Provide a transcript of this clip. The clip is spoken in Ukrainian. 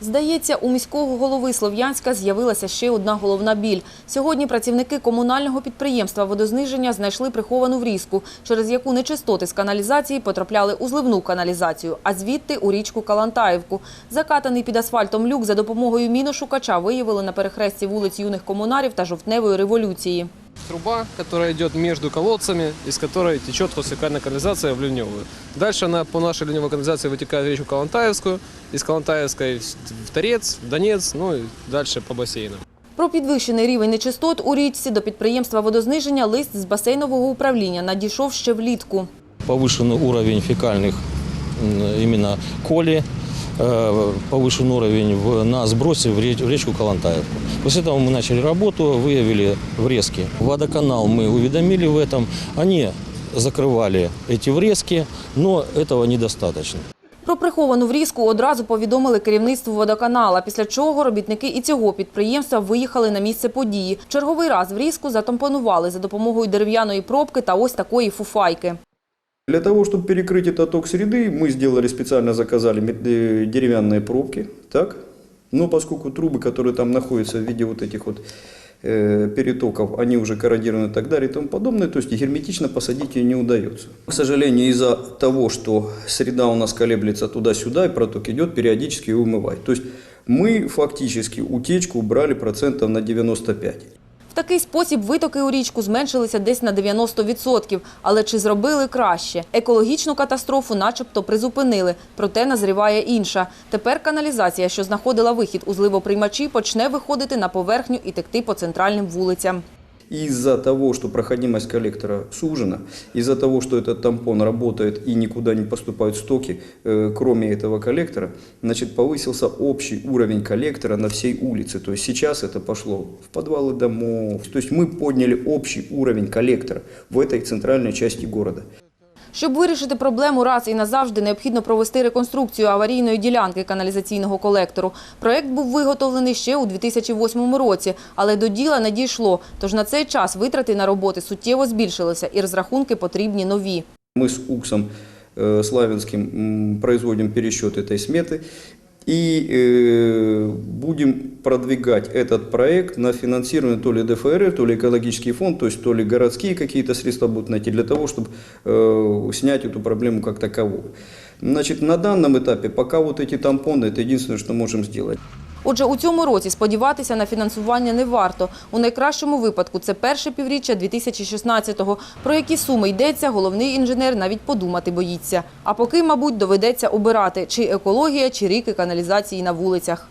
Здається, у міського голови Слов'янська з'явилася ще одна головна біль. Сьогодні працівники комунального підприємства водозниження знайшли приховану врізку, через яку нечистоти з каналізації потрапляли у зливну каналізацію, а звідти у річку Калантаївку. Закатаний під асфальтом люк за допомогою міношукача виявили на перехресті вулиць юних комунарів та жовтневої революції. Труба, которая идет между колодцами, из которой течет хосфекальная канализация в ливневую. Дальше она по нашей ливневой канализации вытекает в речку Калантаевскую, из Калантаевской в в Торец, в Донец, ну и дальше по бассейнам. Про підвищений рівень нечистот у річці до підприємства водозниження лист з басейнового управління надійшов ще влітку. повышенный уровень фекальных м, именно коли, э, повышен уровень в, на сбросе в, реч- в речку Калантаевку. После этого мы начали работу, выявили врезки. Водоканал мы уведомили в этом. Они закрывали эти врезки, но этого недостаточно. Про приховану врізку одразу повідомили керівництву водоканала, після чого робітники і цього підприємства виїхали на місце події. Черговий раз врізку затампонували за допомогою дерев'яної пробки та ось такої фуфайки. Для того, чтобы перекрыть этот ток среды, мы сделали специально, заказали э, деревянные пробки, так? Но поскольку трубы, которые там находятся в виде вот этих вот э, перетоков, они уже корродированы и так далее и тому подобное, то есть герметично посадить ее не удается. К сожалению, из-за того, что среда у нас колеблется туда-сюда, и проток идет, периодически ее умывать. То есть мы фактически утечку убрали процентов на 95. Такий спосіб витоки у річку зменшилися десь на 90%. Але чи зробили краще? Екологічну катастрофу начебто призупинили, проте назріває інша. Тепер каналізація, що знаходила вихід у зливоприймачі, почне виходити на поверхню і текти по центральним вулицям Из-за того, что проходимость коллектора сужена, из-за того, что этот тампон работает и никуда не поступают стоки, э, кроме этого коллектора, значит, повысился общий уровень коллектора на всей улице. То есть сейчас это пошло в подвалы домов. То есть мы подняли общий уровень коллектора в этой центральной части города. Щоб вирішити проблему раз і назавжди, необхідно провести реконструкцію аварійної ділянки каналізаційного колектору. Проект був виготовлений ще у 2008 році, але до діла не дійшло. Тож на цей час витрати на роботи суттєво збільшилися і розрахунки потрібні нові. Мы с УКСом э, Славянским м, производим пересчет этой сметы и э, будем продвигать этот проект на финансирование то ли ДФР, то ли экологический фонд, то есть то ли городские какие-то средства будут найти для того, чтобы э, снять эту проблему как таковую. Значит, на данном этапе пока вот эти тампоны, это единственное, что можем сделать. Отже, у цьому році сподіватися на фінансування не варто. У найкращому випадку це перше півріччя 2016-го. Про які суми йдеться, головний інженер навіть подумати боїться. А поки, мабуть, доведеться обирати, чи екологія, чи ріки каналізації на вулицях.